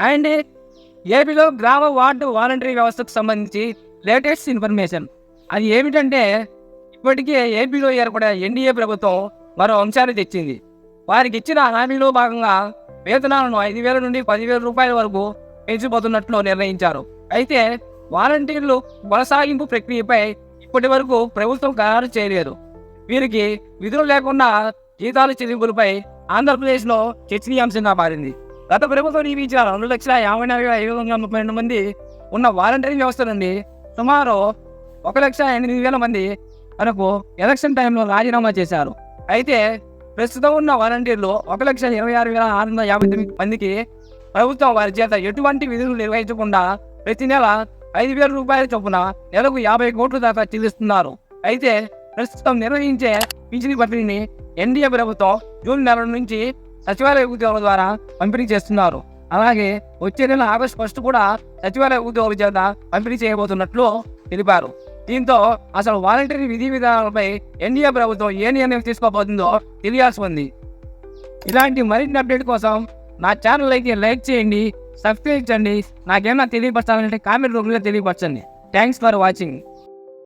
And ఏపీలో గ్రామ ward voluntary వ్యవస్థకు సంబంధించి లేటెస్ట్ ఇన్ఫర్మేషన్. అది ఏమిటంటే ఇప్పటికే ఏపీలో ఏర్పడే ఎన్డీఏ ప్రభుత్వం మరో అంశాన్ని తెచ్చింది. వారికి ఇచ్చిన హామీలో భాగంగా వేతనాలను ఐదు వేల నుండి పదివేల రూపాయల వరకు పెంచిపోతున్నట్లు నిర్ణయించారు. అయితే వాలంటీర్లు కొనసాగింపు ప్రక్రియపై ఇప్పటి వరకు ప్రభుత్వం ఖరారు చేయలేదు. వీరికి విధులు లేకుండా జీతాల చెల్లింపులపై ఆంధ్రప్రదేశ్లో చర్చనీయాంశంగా మారింది. గత ప్రభుత్వం నియమించిన రెండు లక్షల యాభై నాలుగు వేల ఐదు వందల ముప్పై రెండు మంది ఉన్న వాలంటీర్ వ్యవస్థ నుండి సుమారు ఒక లక్ష ఎనిమిది వేల మంది వరకు ఎలక్షన్ టైంలో రాజీనామా చేశారు. అయితే ప్రస్తుతం ఉన్న వాలంటీర్లు ఒక లక్ష ఇరవై ఆరు వేల ఆరు వందల యాభై తొమ్మిది మందికి ప్రభుత్వం వారి చేత ఎటువంటి విధులు నిర్వహించకుండా ప్రతి నెల ఐదు వేల రూపాయల చొప్పున నెలకు యాభై కోట్ల దాకా చెల్లిస్తున్నారు. అయితే ప్రస్తుతం నిర్వహించే పింఛను పంపిణీని ఎన్డీఏ ప్రభుత్వం జూన్ నెల నుంచి సచివాలయ ఉద్యోగుల ద్వారా పంపిణీ చేస్తున్నారు. అలాగే వచ్చే నెల ఆగస్టు ఫస్ట్ కూడా సచివాలయ ఉద్యోగుల చేత పంపిణీ చేయబోతున్నట్లు తెలిపారు. దీంతో అసలు వాలంటరీ విధి విధానాలపై ఎన్డీఏ ప్రభుత్వం ఏ నిర్ణయం తీసుకోబోతుందో తెలియాల్సి ఉంది. ఇలాంటి మరిన్ని అప్డేట్ కోసం నా ఛానల్ అయితే లైక్ చేయండి సబ్స్క్రైబ్ చేయండి. నాకేమైనా తెలియపరచాలంటే కామెంట్ రూపంలో తెలియపరచండి. Thanks for watching.